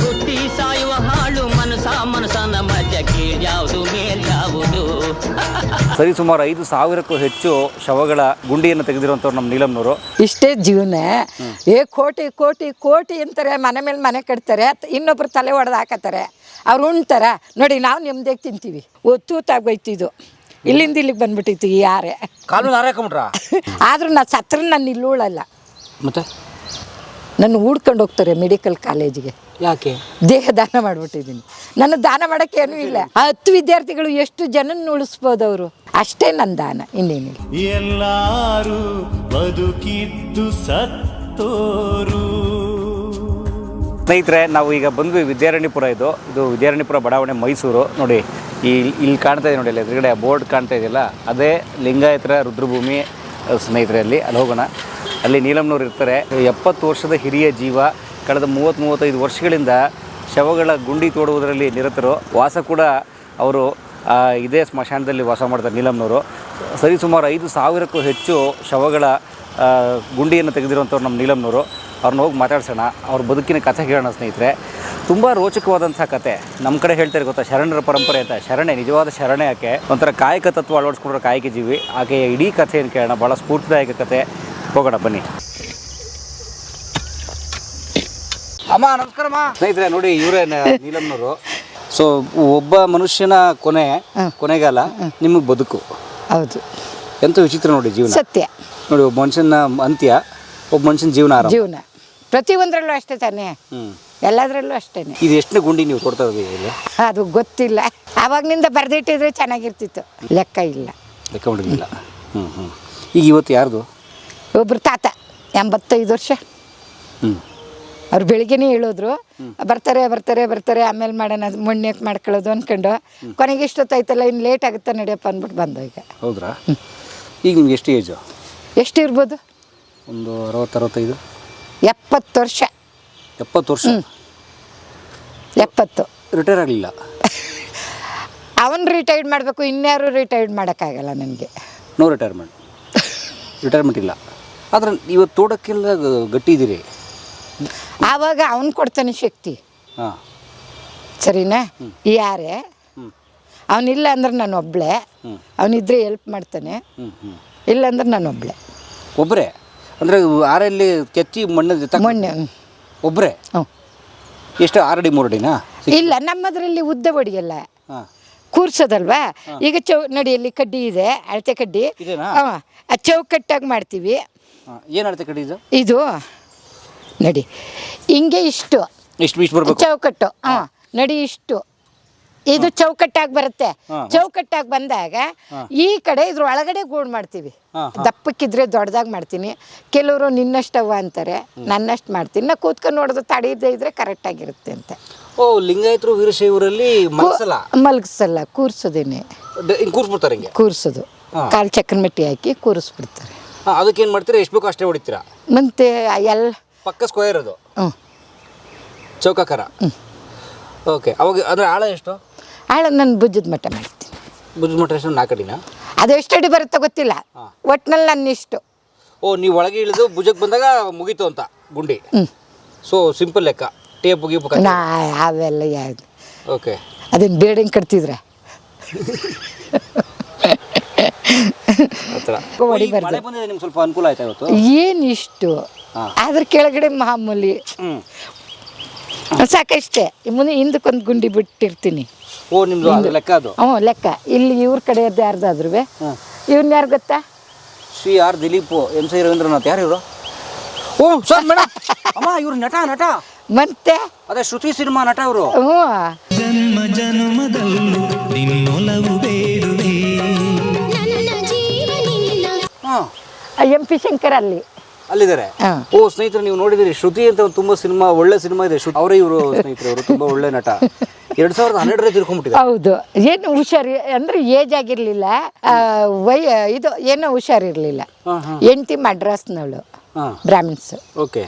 ಹುಟ್ಟಿ ಸಾಯುವ ಹಾಳು ಮನಸ ಮನಸನ ಮಜಕ್ಕೆ ಯಾವುದು ಮೇಲ್ಯಾವುದು ಸರಿ ಸುಮಾರು ಐದು ಸಾವಿರಕ್ಕೂ ಹೆಚ್ಚು ಶವಗಳ ಗುಂಡಿಯನ್ನು ತೆಗೆದಿರುವಂಥವ್ರು ನಮ್ಮ ನೀಲಮ್ನವರು. ಇಷ್ಟೇ ಜೀವನ. ಏ ಕೋಟಿ ಕೋಟಿ ಕೋಟಿ ಅಂತಾರೆ ಮನೆ ಮೇಲೆ ಮನೆ ಕಟ್ತಾರೆ ಇನ್ನೊಬ್ರು ತಲೆ ಒಡೆದು ಹಾಕತ್ತಾರೆ. ಅವ್ರು ಉಣ್ತಾರ ನೋಡಿ ನಾವು ನೆಮ್ಮದಿಯಾಗಿ ತಿಂತೀವಿ. ಒತ್ತೂತಾಗೋಯ್ತಿದ್ದು ಇಲ್ಲಿಂದ ಇಲ್ಲಿಗೆ ಬಂದ್ಬಿಟ್ಟಿತ್ತು ಈ ಯಾರೇ. ಕಾಲು ಆದ್ರೂ ನಾ ಸತ್ರ ನಾನು ಇಲ್ಲೂಳಲ್ಲ. ಮತ್ತೆ? ನನ್ನ ಹೂಡ್ಕೊಂಡು ಹೋಗ್ತಾರೆ ಮೆಡಿಕಲ್ ಕಾಲೇಜಿಗೆ ಯಾಕೆ? ದೇಹ ದಾನ ಮಾಡಿಬಿಟ್ಟಿದ್ದೀನಿ. ನನ್ನ ದಾನ ಮಾಡೋಕ್ಕೆ ಏನೂ ಇಲ್ಲ. ಆ ಹತ್ತು ವಿದ್ಯಾರ್ಥಿಗಳು ಎಷ್ಟು ಜನನ ಉಳಿಸ್ಬೋದು ಅವರು? ಅಷ್ಟೇ ನನ್ನ ದಾನ ಇನ್ನೇನಿಲ್ಲ. ಎಲ್ಲಾರು ಬದುಕಿದ್ದು ಸತ್ತೋರು. ಸ್ನೇಹಿತರೆ ನಾವು ಈಗ ಬಂದ್ವಿ ವಿದ್ಯಾರಣ್ಯಪುರ ಇದು. ಇದು ವಿದ್ಯಾರಣ್ಯಪುರ ಬಡಾವಣೆ ಮೈಸೂರು. ನೋಡಿ ಈ ಇಲ್ಲಿ ಕಾಣ್ತಾ ಇದೆ ನೋಡಿ ಅಲ್ಲಿ ಎದುರುಗಡೆ ಬೋರ್ಡ್ ಕಾಣ್ತಾ ಇದೆಯಲ್ಲ ಅದೇ ಲಿಂಗಾಯತರ ರುದ್ರಭೂಮಿ ಸ್ನೇಹಿತರಲ್ಲಿ ಸ್ನೇಹಿತರೆ ಅಲ್ಲಿ ಅಲ್ಲಿ ಹೋಗೋಣ. ಅಲ್ಲಿ ನೀಲಮ್ನವ್ರು ಇರ್ತಾರೆ. ಎಪ್ಪತ್ತು ವರ್ಷದ ಹಿರಿಯ ಜೀವ, ಕಳೆದ ಮೂವತ್ತು ಮೂವತ್ತೈದು ವರ್ಷಗಳಿಂದ ಶವಗಳ ಗುಂಡಿ ತೋಡುವುದರಲ್ಲಿ ನಿರತರು. ವಾಸ ಕೂಡ ಅವರು ಇದೇ ಸ್ಮಶಾನದಲ್ಲಿ ವಾಸ ಮಾಡ್ತಾರೆ ನೀಲಮ್ನವರು ಸರಿಸುಮಾರು ಐದು ಸಾವಿರಕ್ಕೂ ಹೆಚ್ಚು ಶವಗಳ ಗುಂಡಿಯನ್ನು ತೆಗೆದಿರುವಂಥವ್ರು ನಮ್ಮ ನೀಲಮ್ನವರು ಅವ್ರನ್ನ ಹೋಗಿ ಮಾತಾಡ್ಸೋಣ. ಅವ್ರ ಬದುಕಿನ ಕಥೆ ಕೇಳೋಣ ಸ್ನೇಹಿತರೆ. ತುಂಬ ರೋಚಕವಾದಂಥ ಕತೆ ನಮ್ಮ ಕಡೆ ಹೇಳ್ತಾರೆ ಗೊತ್ತಾ? ಶರಣರ ಪರಂಪರೆ ಅಂತ. ಶರಣೆ, ನಿಜವಾದ ಶರಣೆ ಆಕೆ ಒಂಥರ ಕಾಯಕ ತತ್ವ ಅಳವಡಿಸ್ಕೊಂಡ್ರೆ ಕಾಯಕ ಜೀವಿ ಆಕೆಯ ಇಡೀ ಕಥೆಯನ್ನು ಕೇಳೋಣ. ಭಾಳ ಸ್ಫೂರ್ತಿದಾಯಕ ಕತೆ ಹೋಗೋಣ ಬನ್ನಿ. ಅಮ್ಮ ನಮಸ್ಕಾರಮ್ಮ ಸ್ನೇಹಿತರೆ ನೋಡಿ ಇವರೇ ನೀಲಮ್ನವರು ಸೊ ಒಬ್ಬ ಮನುಷ್ಯನ ಕೊನೆ ಕೊನೆಗಾಲ ನಿಮಗೆ ಬದುಕು. ಹೌದು. ಎಂತ ವಿಚಿತ್ರ ನೋಡಿ ಜೀವನ. ಸತ್ಯ. ನೋಡಿ ಒಬ್ಬ ಮನುಷ್ಯನ ಅಂತ್ಯ ಒಬ್ಬ ಮನುಷ್ಯನ ಜೀವನ ಆರಂಭ. ಜೀವನ. ಪ್ರತಿಯೊಂದರಲ್ಲೂ ಅಷ್ಟೇ ತಾನೇ. ಎಲ್ಲದರಲ್ಲೂ ಅಷ್ಟೇನೆ. ಇದು ಎಷ್ಟನೇ ಗುಂಡಿ ನೀವು ಕೊಡ್ತಾ ಇಲ್ಲಿ? ಅದು ಗೊತ್ತಿಲ್ಲ. ಆವಾಗ್ನಿಂದ ಬರೆದಿಟ್ಟಿದ್ರೆ ಚೆನ್ನಾಗಿರ್ತಿತ್ತು. ಲೆಕ್ಕ ಇಲ್ಲ. ಲೆಕ್ಕ ಹೊಡಿಲಿಲ್ಲ ಹ್ಞೂ ಹ್ಞೂ ಈಗ ಇವತ್ತು ಯಾರ್ದು? ಒಬ್ರು ತಾತ ಎಂಬತ್ತೈದು ವರ್ಷ. ಹ್ಞೂ ಅವ್ರು ಬೆಳಿಗ್ಗೆನೇ ಹೇಳಿದ್ರು ಬರ್ತಾರೆ ಬರ್ತಾರೆ ಬರ್ತಾರೆ ಆಮೇಲೆ ಮಾಡೋಣ ಮುಣ್ಣೆಕ್ ಮಾಡ್ಕೊಳ್ಳೋದು ಅನ್ಕೊಂಡು. ಕೊನೆಗೆ ಇಷ್ಟೊತ್ತಾಯ್ತಲ್ಲ ಇನ್ನು ಲೇಟ್ ಆಗುತ್ತೆ ನಡೆಯಪ್ಪ ಅಂದ್ಬಿಟ್ಟು ಬಂದು ಈಗ. ಹೌದ್ರಾ? ಈಗ ನಿಮ್ಗೆ ಎಷ್ಟು ಏಜು ಎಷ್ಟು ಇರ್ಬೋದು? ಒಂದು ಅರವತ್ತು ಅರವತ್ತೈದು? ಎಪ್ಪತ್ತು ವರ್ಷ. ಎಪ್ಪತ್ತು ವರ್ಷ? ಎಪ್ಪತ್ತು. ರಿಟೈರ್ ಆಗಲಿಲ್ಲ? ಅವನು ರಿಟೈರ್ಡ್ ಮಾಡಬೇಕು ಇನ್ಯಾರು ರಿಟೈರ್ಡ್ ಮಾಡೋಕ್ಕಾಗಲ್ಲ ನನಗೆ. ನೋ ರಿಟೈರ್ಮೆಂಟ್ ರಿಟೈರ್ಮೆಂಟ್ ಇಲ್ಲ. ಆದ್ರೆ ಇವತ್ತು ತೋಟಕ್ಕೆಲ್ಲ ಗಟ್ಟಿ ಇದ್ದೀರಿ ಆವಾಗ ಅವನು ಕೊಡ್ತಾನೆ ಶಕ್ತಿ. ಹಾಂ. ಸರಿನಾ? ಯಾರೇ? ಅವನಿಲ್ಲ ಅಂದ್ರೆ ನಾನು ಒಬ್ಳೆ. ಅವನಿದ್ರೆ ಹೆಲ್ಪ್ ಮಾಡ್ತಾನೆ. ಇಲ್ಲ ಅಂದ್ರೆ ನಾನು ಒಬ್ಳೆ. ಒಬ್ಬರೇ ಅಂದರೆ ಆರಲ್ಲಿ ಕೆತ್ತಿ ಮಣ್ಣು ಮಣ್ಣು. ಒಬ್ಬರೇ ಹ್ಞೂ ಎಷ್ಟು ಆರಡಿ ಮೂರಡಿನಾ? ಇಲ್ಲ ನಮ್ಮದ್ರಲ್ಲಿ ಉದ್ದ ಹೊಡಿಯಲ್ಲ ಕೂರ್ಸೋದಲ್ವಾ? ಈಗ ಚೌ ನಡಿಯಲ್ಲಿ ಕಡ್ಡಿ ಇದೆ ಅಳತೆ ಕಡ್ಡಿ? ಹಾಂ ಚೌಕಟ್ಟಾಗಿ ಮಾಡ್ತೀವಿ. ಏನು ಅಳತೆ ಕಡೆ ಇದು? ಇದು ನೋಡಿ. ಹಿಂಗೆ ಇಷ್ಟು. ಇಷ್ಟು ಇಷ್ಟು ಬರಬೇಕು? ಚೌಕಟ್ಟು. ಹಾ ನಡಿ ಇಷ್ಟು. ಇದು ಚೌಕಟ್ಟಾಗಿ ಬರುತ್ತೆ. ಚೌಕಟ್ಟಾಗಿ ಬಂದಾಗ ಈ ಕಡೆ ಇದ್ರ ಒಳಗಡೆ ಗೂಡು ಮಾಡ್ತೀವಿ. ದಪ್ಪಕ್ಕಿದ್ರೆ ದೊಡ್ಡದಾಗಿ ಮಾಡ್ತೀನಿ. ಕೆಲವರು ನಿನ್ನಷ್ಟವ ಅಂತಾರೆ ನನ್ನಷ್ಟು ಮಾಡ್ತೀನಿ. ನಾ ಕೂತ್ಕೊಂಡು ನೋಡೋದು ತಡೆಯದೇ ಇದ್ರೆ ಕರೆಕ್ಟಾಗಿರುತ್ತೆ ಅಂತ. ಓ ಲಿಂಗಾಯತರು ವೀರಶೈವರಲ್ಲಿ ಮಲಗಿಸಲ್ಲ ಮಲಗಿಸಲ್ಲ ಕೂರ್ಸೋದೇನೆ. ಕೂರಿಸ್ಬಿಡ್ತಾರೆ ಕೂರಿಸೋದು. ಕಾಲು ಚಕ್ರ ಮೆಟ್ಟಿ ಹಾಕಿ ಕೂರಿಸ್ಬಿಡ್ತಾರೆ. ಅದಕ್ಕೆ ಏನು ಮಾಡ್ತೀರಾ? ಎಷ್ಟು ಬೇಕು ಅಷ್ಟೇ ಹೊಡಿತೀರಾ? ಮತ್ತೆ ಎಲ್ಲ ಪಕ್ಕ ಸ್ಕ್ವೇರ್ ಅದು. ಹ್ಞೂ ಚೌಕಾಕಾರ. ಓಕೆ ಅವಾಗ ಅದರ ಆಳ ಎಷ್ಟು? ಆಳ ನಾನು ಭುಜದ ಮಟ್ಟ ಮಾಡ್ತೀನಿ. ಭುಜದ ಮಟ್ಟ ಎಷ್ಟು? ನಾಲ್ಕು ಅಡಿನಾ? ಅದು ಎಷ್ಟು ಅಡಿ ಬರುತ್ತೋ ಗೊತ್ತಿಲ್ಲ. ಒಟ್ನಲ್ಲಿ ನನ್ನ ಇಷ್ಟು. ಓ ನೀವು ಒಳಗೆ ಇಳಿದು ಭುಜಕ್ಕೆ ಬಂದಾಗ ಮುಗೀತು ಅಂತ ಗುಂಡಿ. ಸೊ ಸಿಂಪಲ್ ಲೆಕ್ಕ. ಟೇಪ್ ಗೀಪ್ ನಾ ಅವೆಲ್ಲ ಯಾವುದು? ಓಕೆ ಅದನ್ನು ಬಿಲ್ಡಿಂಗ್ ಕಟ್ತಿದ್ರೆ? ಹೊಡಿಬಾರ್ದು. ಮಳೆ ಬಂದಿದೆ ನಿಮ್ಗೆ ಸ್ವಲ್ಪ ಅನುಕೂಲ ಆಯ್ತಾ ಇವತ್ತು? ಏನು ಇಷ್ಟು? ಅದ್ರ ಕೆಳಗಡೆ ಮಾಮೂಲಿ. ಹ್ಮ್. ಸಾಕಷ್ಟೇ. ಮುಂದೆ ಹಿಂದಕ್ಕೊಂದು ಗುಂಡಿ ಬಿಟ್ಟಿರ್ತೀನಿ. ಓ ನಿಮ್ದು ಅದು ಲೆಕ್ಕ ಅದು? ಹ್ಞೂ ಲೆಕ್ಕ. ಇಲ್ಲಿ ಇವ್ರ ಕಡೆ ಯಾರ್ದಾದ್ರು ಇವ್ನ ಯಾರು ಗೊತ್ತಾ? Shri R Dileep M C Ravindranath. ಯಾರು ಇವರು? ಓ ಸರ್ ಮೇಡಮ್ ಅಮ್ಮ ಇವ್ರು ನಟ ನಟ. ಮತ್ತೆ? ಅದೇ ಶ್ರುತಿ ಸಿನಿಮಾ ನಟ ಅವರು ಹ್ಞೂ. ಜನ್ಮ ಜನ್ಮದಲ್ಲೂ ನಿನ್ನೊಲವು ಎಂ ಪಿ ಶಂಕರ್ ಅಲ್ಲಿ ಅಲ್ಲಿದ್ದಾರೆ ಓ ಸ್ನೇಹಿತರು ನೀವು ನೋಡಿದಿರಿ ಶ್ರುತಿ ಅಂತ ಒಂದು ತುಂಬಾ ಸಿನಿಮಾ ಒಳ್ಳೆ ಸಿನಿಮಾ ಇದೆ. ಶ್ರುತಿ ಅವರೇ ಇವರು ಸ್ನೇಹಿತರು ಅವರು ತುಂಬಾ ಒಳ್ಳೆ ನಟ. ಎರಡ್ ಸಾವಿರದ ಹನ್ನೆರಡರಲ್ಲಿ ತಿರ್ಕೊಂಡ್ಬಿಟ್ಟಿದ್ದಾರೆ. ಹೌದು. ಏನು ಹುಷಾರಿ ಅಂದ್ರೆ ಏಜ್ ಆಗಿರ್ಲಿಲ್ಲ. ಆ, ವೈ ಇದು ಏನೋ ಹುಷಾರಿರ್ಲಿಲ್ಲ ಹೆಂಡ್ತಿ ಮಡ್ರಾಸ್ನವಳು ಹಾಂ. ಬ್ರಾಹ್ಮಿನ್ಸ್. ಓಕೆ.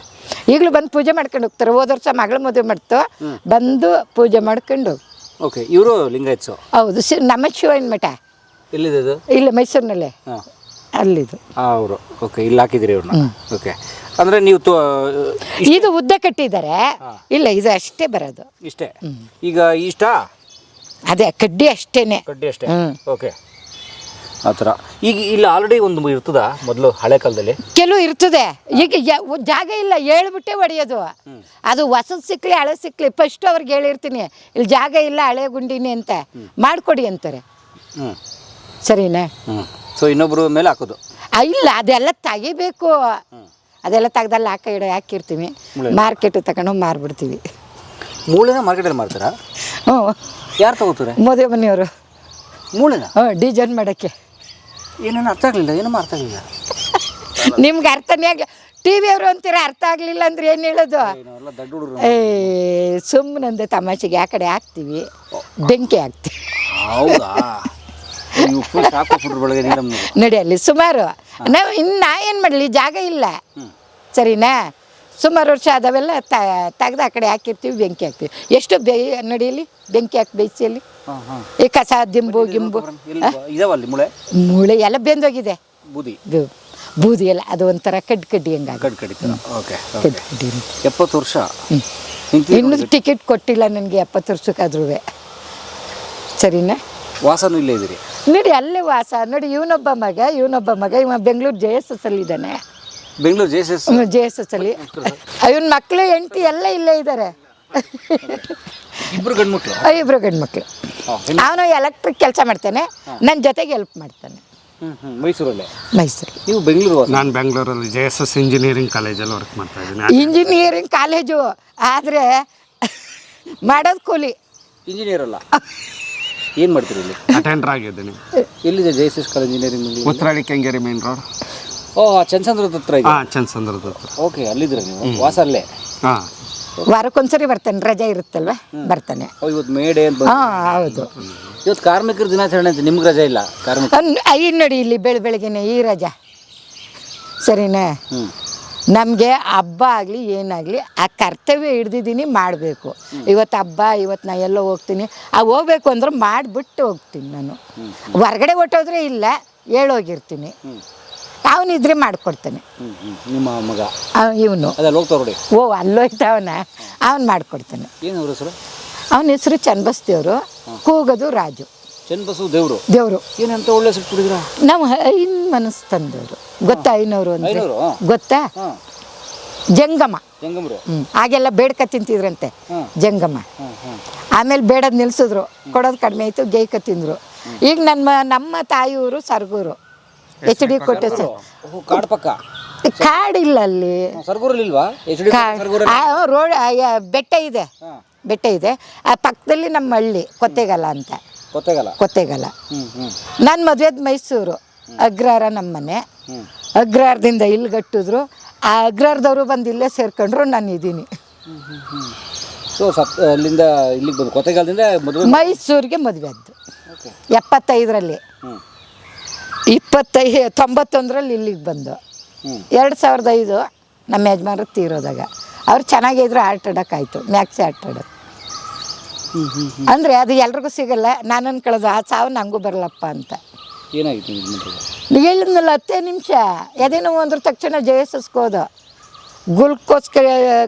ಈಗಲೂ ಬಂದು ಪೂಜೆ ಮಾಡ್ಕೊಂಡು ಹೋಗ್ತಾರೆ. ಹೋದ ವರ್ಷ ಮಗಳ ಮದುವೆ ಮಾಡ್ತು. ಬಂದು ಪೂಜೆ ಮಾಡ್ಕೊಂಡು ಹೋಗ್- ಓಕೆ. ಇವರು ಲಿಂಗಾಯತ್ಸು? ಹೌದು. ಶಿ- ನಮ್ಮ ಶಿವನ ಮಠ. ಎಲ್ಲಿದೆ ಇಲ್ಲ ಮೈಸೂರಿನಲ್ಲೇ. ಅಲ್ಲಿದು. ಅವರು ಓಕೆ ಇಲ್ಲಿ ಹಾಕಿದ್ರಿ ಇವ್ರನ್ನ. ಓಕೆ ಅಂದ್ರೆ ನೀವು ತೋ ಇದು ಉದ್ದ ಕಟ್ಟಿದ್ದಾರೆ. ಇಲ್ಲ ಇದು ಅಷ್ಟೇ ಬರೋದು. ಇಷ್ಟೇ? ಈಗ ಇಷ್ಟ? ಅದೇ ಕಡ್ಡಿ ಅಷ್ಟೇನೆ. ಕಡ್ಡಿ ಅಷ್ಟೇ? ಹ್ಮ್. ಓಕೆ ಆ ಥರ. ಈಗ ಇಲ್ಲಿ ಆಲ್ರೆಡಿ ಒಂದು ಇರ್ತದ ಮೊದಲು ಹಳೆ ಕಾಲದಲ್ಲಿ? ಕೆಲವು ಇರ್ತದೆ. ಈಗ ಯ- ಒಂದ್ ಜಾಗ ಇಲ್ಲ ಹೇಳ್ಬಿಟ್ಟೆ ಹೊಡೆಯೋದು ಅದು ಹೊಸದು ಸಿಕ್ಲಿ ಹಳೆ ಸಿಕ್ಲಿ ಫಸ್ಟ್ ಅವ್ರಿಗೆ ಹೇಳಿರ್ತೀನಿ. ಇಲ್ಲಿ ಜಾಗ ಇಲ್ಲ ಹಳೆ ಗುಂಡಿನಿ ಅಂತ. ಮಾಡಿಕೊಡಿ ಅಂತಾರೆ. ಹ್ಞೂ ಸರಿನಾ? ಹ್ಞೂ ಸೊ ಇನ್ನೊಬ್ರು ಮೇಲೆ ಹಾಕೋದು. ಆ, ಇಲ್ಲ ಅದೆಲ್ಲ ತೆಗಿಬೇಕು. ಅದೆಲ್ಲ ತೆಗ್ದಲ್ಲಿ ಹಾಕ ಇಡ ಹಾಕಿರ್ತೀವಿ. ಮಾರ್ಕೆಟ್ ತಗೊಂಡು ಮಾರ್ಬಿಡ್ತೀವಿ. ಮೂಳೆನ ಮಾರ್ಕೆಟಲ್ಲಿ ಮಾರ್ತಾರಾ? ಹ್ಞೂ. ಯಾರು ತಗೋತಾರೆ? ಮದುವೆ ಮನೆಯವರು. ಮೂಳೆನ? ಹ್ಞೂ ಡಿಜೈನ್ ಮಾಡೋಕ್ಕೆ. ಏನೇನು ಅರ್ಥ ಆಗಲಿಲ್ಲ ಏನೂ ಅರ್ಥ ಆಗಲಿಲ್ಲ. ನಿಮ್ಗೆ ಅರ್ಥನೇ ಆಗ ಟಿ ವಿಯವರು ಅಂತೀರ ಅರ್ಥ ಆಗಲಿಲ್ಲ ಅಂದ್ರೆ ಏನು ಹೇಳೋದು? ನಾವೆಲ್ಲ ದೊಡ್ಡ ಹುಡುಗರು ಏ ಸುಮ್ಮನಂದೆ ತಮಾಷೆಗೆ ಆ ಕಡೆ ಹಾಕ್ತೀವಿ ಬೆಂಕಿ ಹಾಕ್ತೀವಿ. ಹೌದಾ? ನೀವು ಫುಲ್ ಶಾಕ್ ಹಾಕ್ಬಿಟ್ರು ಬೆಳಗ್ಗೆ ನೀರು ನಡಿ ಅಲ್ಲಿ ಸುಮಾರು. ನಾವು ಇನ್ನು ನಾ ಏನು ಮಾಡಲಿ? ಜಾಗ ಇಲ್ಲ. ಸರಿನಾ? ಸುಮಾರು ವರ್ಷ ಅದಾವೆಲ್ಲ ತೆಗ್ದು ಆ ಕಡೆ ಹಾಕಿರ್ತೀವಿ ಬೆಂಕಿ ಹಾಕ್ತೀವಿ. ಎಷ್ಟು ಬೇಯ ನಡೆಯಲಿ ಬೆಂಕಿ ಹಾಕಿ ಬೇಯಿಸಲಿ ಅಲ್ಲಿ. ಹಾಂ ಹಾಂ. ಈ ಕಸ ದಿಂಬು ಗಿಂಬು. ಅಲ್ಲಿ ಮುಳೆ? ಮೂಳೆ ಎಲ್ಲ ಬೆಂದೋಗಿದೆ. ಬೂದಿ. ಇದು ಬೂದಿ ಎಲ್ಲ ಅದು ಒಂಥರ ಕಡ್ಡಿ ಕಡ್ಡಿ ಹಂಗಾಗಿ. ಕಡ್ ಕಡಿತ ಓಕೆ ಕಡ್ಡಿ ಕಡ್ಡಿ ಎಪ್ಪತ್ತು ವರ್ಷ? ನಿಂತಿದ್ದೀರಿ ಇನ್ನೂ ನೋಡಿ. ಟಿಕೆಟ್ ಕೊಟ್ಟಿಲ್ಲ ನನಗೆ ಎಪ್ಪತ್ತು ವರ್ಷಕ್ಕಾದ್ರೂ ಸರಿನಾ? ವಾಸನೂ ಇಲ್ಲೇ ಇದ್ದೀರಿ? ನೋಡಿ ಅಲ್ಲೇ ವಾಸ. ನೋಡಿ ಇವನೊಬ್ಬ ಮಗ ಇವನೊಬ್ಬ ಮಗ. ಇವ ಬೆಂಗಳೂರು ಜೆ ಎಸ್ ಎಸ್ ಅಲ್ಲಿ ಇದ್ದಾನೆ Bengaluru J S S J S S ಅಲ್ಲಿ ಇವನ್ ಮಕ್ಕಳು ಹೆಂಡತಿ ಎಲ್ಲ ಇಲ್ಲೇ ಇದ್ದಾರೆ ಇಬ್ರು ಗಂಡ್ಮಕ್ಳು? ಇಬ್ರು ಗಂಡ್ಮಕ್ಳು. ಅವನು ಎಲೆಕ್ಟ್ರಿಕ್ ಕೆಲಸ ಮಾಡ್ತಾನೆ. ನನ್ನ ಜೊತೆಗೆ ಹೆಲ್ಪ್ ಮಾಡ್ತಾನೆ. ಮೈಸೂರಲ್ಲೇ? ಮೈಸೂರು. ನೀವು ಬೆಂಗಳೂರು ನಾನು ಬೆಂಗಳೂರಲ್ಲಿ ಜೆ ಎಸ್ ಎಸ್ ಇಂಜಿನಿಯರಿಂಗ್ ಕಾಲೇಜಲ್ಲಿ ವರ್ಕ್ ಮಾಡ್ತಾ ಇದ್ದೀನಿ. ಇಂಜಿನಿಯರಿಂಗ್ ಕಾಲೇಜು ಆದರೆ ಮಾಡೋದು ಕೂಲಿ. ಇಂಜಿನಿಯರ್ ಅಲ್ಲ? ಏನು ಮಾಡ್ತೀರಿ ಇಲ್ಲಿ? ಅಟೆಂಡರ್ ಆಗಿದ್ದೀನಿ. ಎಲ್ಲಿದೆ J S S college engineering Uttarahalli Kengeri main road oh ಚಂದ್ರದ ಹತ್ರ ಇದೆ. ಹಾಂ ಚಂದ್ಸಂದ್ರದ ಹತ್ರ. ಓಕೆ ಅಲ್ಲಿದ್ದೀರ ನೀವು? ವಾಸ ಅಲ್ಲೇ ಹಾಂ. ವಾರಕ್ಕೊಂದ್ಸರಿ ಬರ್ತಾನೆ ರಜೆ ಇರುತ್ತಲ್ವ? ಬರ್ತಾನೆ. ಓ ಇವತ್ತು ಮೇಡೆ ಅಂತ ಬಂತು. ಹಾಂ ಹೌದು. ಇವತ್ತು ಕಾರ್ಮಿಕರ ದಿನಾಚರಣೆ ಅಂತ ನಿಮ್ಗೆ ರಜೆ ಇಲ್ಲ ಕಾರ್ಮಿಕ ಐ ನೋಡಿ ಇಲ್ಲಿ ಬೆಳ ಬೆಳಗ್ಗೆನೆ ಈ ರಜಾ. ಸರಿನಾ? ಹ್ಞೂ ನಮಗೆ ಹಬ್ಬ ಆಗಲಿ ಏನಾಗಲಿ ಆ ಕರ್ತವ್ಯ ಹಿಡ್ದಿದ್ದೀನಿ ಮಾಡಬೇಕು. ಇವತ್ತು ಹಬ್ಬ ಇವತ್ತು ನಾ ಎಲ್ಲೋ ಹೋಗ್ತೀನಿ. ಆ ಹೋಗ್ಬೇಕು ಅಂದ್ರೆ ಮಾಡಿಬಿಟ್ಟು ಹೋಗ್ತೀನಿ ನಾನು. ಹೊರಗಡೆ ಹೊಟ್ಟೋದ್ರೆ ಇಲ್ಲ ಹೇಳೋಗಿರ್ತೀನಿ. ಅವನಿದ್ರೆ ಮಾಡಿಕೊಡ್ತಾನೆ. ನಿಮ್ಮ ಮಗ? ಇವನು. ಓ ಅಲ್ಲೋಯ್ತವನ ಅವನು. ಮಾಡಿಕೊಡ್ತಾನೆ. ಏನು ಅವನ ಹೆಸರು ಚನ್ನಬಸ್ತಿಯವರು ಕೂಗೋದು ರಾಜು. ದೇವರು? ದೇವರು. ಏನಂತ ಒಳ್ಳೆ ಹೆಸರು ಕುಡಿದ್ರ ನಾವು ಐನ್ ಮನಸ್ಸು ತಂದವರು ಗೊತ್ತಾ ಐನವರು ಅಂದ್ರೆ? ಗೊತ್ತಾ? ಹಾಂ. ಜಂಗಮ. ಜಂಗಮರು? ಹ್ಮ್. ಆಗೆಲ್ಲ ಬೇಡ್ಕ ತಿಂತಿದ್ರಂತೆ. ಜಂಗಮ್ಮ ಜಂಗಮ. ಹಾಂ ಹಾಂ. ಆಮೇಲೆ ಬೇಡದ್ ನಿಲ್ಸಿದ್ರು. ಕೊಡೋದು ಕಡಿಮೆ ಆಯ್ತು ಗೇಯ್ಕ ತಿಂದ್ರು. ಈಗ ನನ್ನ ನಮ್ಮ ತಾಯಿಯವರು Sargur. H D Kote sir. Oh ಕಾಡು ಪಕ್ಕ? ಕಾಡಿಲ್ಲ ಅಲ್ಲಿ. ಸರ್ಗೂರಲ್ಲಿ ಇಲ್ವಾ? ಎಚ್ ಡಿ ಕಾ- ಸರ್ಗೂರಲ್ಲಿ? ಆ, ರೋಡ್ ಆ, ಯಾ- ಬೆಟ್ಟ ಇದೆ. ಬೆಟ್ಟ ಇದೆ. ಆ ಪಕ್ಕದಲ್ಲಿ ನಮ್ಮ ಹಳ್ಳಿ ಕೊತ್ತೆಗಲ್ಲ ಅಂತ. ಗೊತ್ತಾಗಲ್ಲ ಕೊತ್ತೆಗಲ. ನನ್ನ ಮದುವೆದ್ ಮೈಸೂರು. ಅಗ್ರಹಾರ ನಮ್ಮ ಮನೆ. ಹ್ಞೂ ಅಗ್ರಹಾರದಿಂದ ಇಲ್ಲಿ ಗಟ್ಟಿದ್ರು. ಆ ಅಗ್ರಹಾರದವರು ಬಂದು ಇಲ್ಲೇ ಸೇರ್ಕೊಂಡ್ರು ನಾನು ಇದ್ದೀನಿ. ಸೊ ಸಪ್ ಅಲ್ಲಿಂದ ಇಲ್ಲಿಗೆ ಬಂದು ಕೊತ್ತೆಗಾಲದಿಂದ ಮದುವೆ ಮೈಸೂರಿಗೆ ಮದುವೆ ಆದ್ದು. ಎಪ್ಪತ್ತೈದರಲ್ಲಿ. ಇಪ್ಪತ್ತೈ ತೊಂಬತ್ತೊಂದರಲ್ಲಿ ಇಲ್ಲಿಗೆ ಬಂದು. ಎರಡು ಸಾವಿರದ ಐದು ನಮ್ಮ ಯಜಮಾನ್ರು ತೀರೋದಾಗ. ಅವ್ರು ಚೆನ್ನಾಗಿದ್ರು ಆಟಾಡೋಕ್ಕಾಯ್ತು ಮ್ಯಾಕ್ಸಿ ಆಟಾಡೋದು ಅಂದರೆ ಅದು ಎಲ್ರಿಗೂ ಸಿಗಲ್ಲ ನಾನು ಅನ್ಕೊಳ್ಳೋದು ಆ ಸಾವು ನನಗೂ ಬರಲಪ್ಪ ಅಂತ. ಏನಾಗಿತ್ತು ಹೇಳಿದ್ನಲ್ಲ ಹತ್ತೇ ನಿಮಿಷ ಎದೇನೋ ಅಂದ್ರ ತಕ್ಷಣ ಜಯಸ್ಕೋದು ಗ್ಲುಕೋಸ್